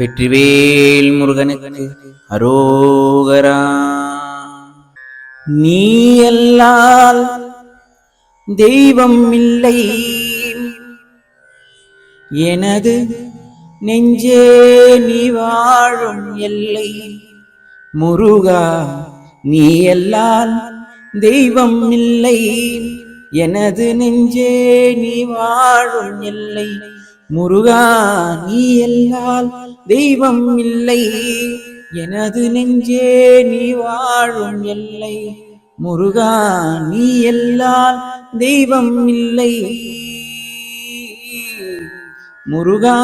வெற்றிவேல் முருகனுக்கு அரோகரா. நீ எல்லால் தெய்வம் இல்லை. எனது நெஞ்சே நீ வாழும் எல்லை. முருகா நீ எல்லால் தெய்வம் இல்லை. எனது நெஞ்சே நீ வாழும் எல்லை. முருகா நீ எல்லால் தெய்வம் இல்லை. எனது நெஞ்சே நீ வாழும் எல்லை. முருகா நீ எல்லால் தெய்வம் இல்லை. முருகா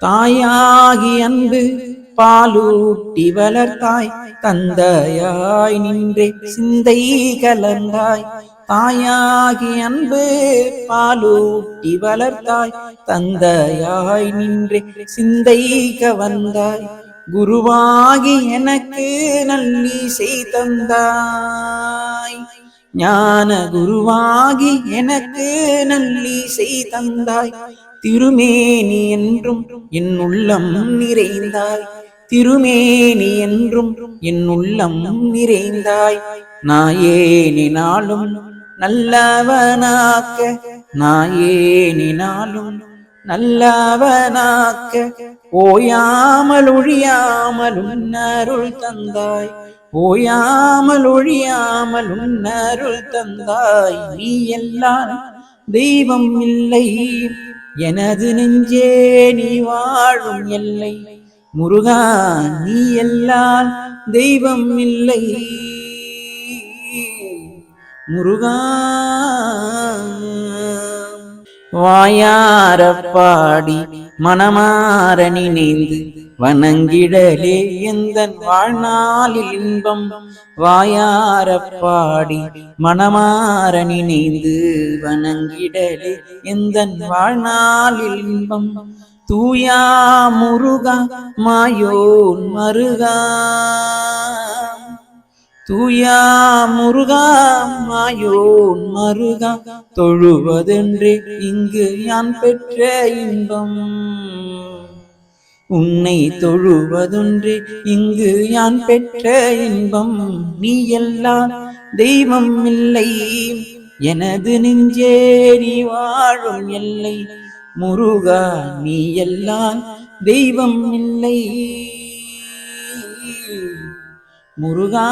தாயாகி அன்பு பாலூட்டி வளர்த்தாய். தந்தையாய் நின்றே சிந்தை கலந்தாய். தாயாகி அன்பு பாலூட்டி வளர்த்தாய். தந்தையாய் நின்றே சிந்தை கவர்ந்தாய் குருவாகி எனக்கு நல்லீசை தந்தாய். ஞான குருவாகி எனக்கு நல்லீசை தந்தாய். திருமேனி என்றும் என் உள்ளம் நிறைந்தாய். திருமேனி என்றும் என் உள்ளம் நிறைந்தாய். நாயேனினாலும் நல்லவனாக்க நாயேனினாலும் நல்லவனாக்க ஓயாமல் ஒழியாமல் உன்னருள் தந்தாய். ஓயாமல் ஒழியாமல் உன்னருள் தந்தாய். நீ எல்லாம் தெய்வம் இல்லை. எனது நெஞ்சே நீ வாழும் எல்லை. முருகா நீ எல்லாம் தெய்வம் இல்லை. முருகா. வாயார பாடி மனமாற நினைந்து வணங்கிடலே எந்த வாழ்நாளில் இன்பம். வாயார பாடி மனமாற நினைந்து வணங்கிடலே எந்த வாழ்நாளில் இன்பம். தூயா முருகா மாயோன் மருகா. தூயா முருகா மாயோன் மருகா தொழுவதென்றே இங்கு யான் பெற்ற இன்பம். உன்னை தொழுவதொன்றே இங்கு யான் பெற்ற இன்பம். நீ எல்லாம் தெய்வம் இல்லை எனது நெஞ்சே வாழும் எல்லை. முருகா நீ எல்லாம் தெய்வம் இல்லை. முருகா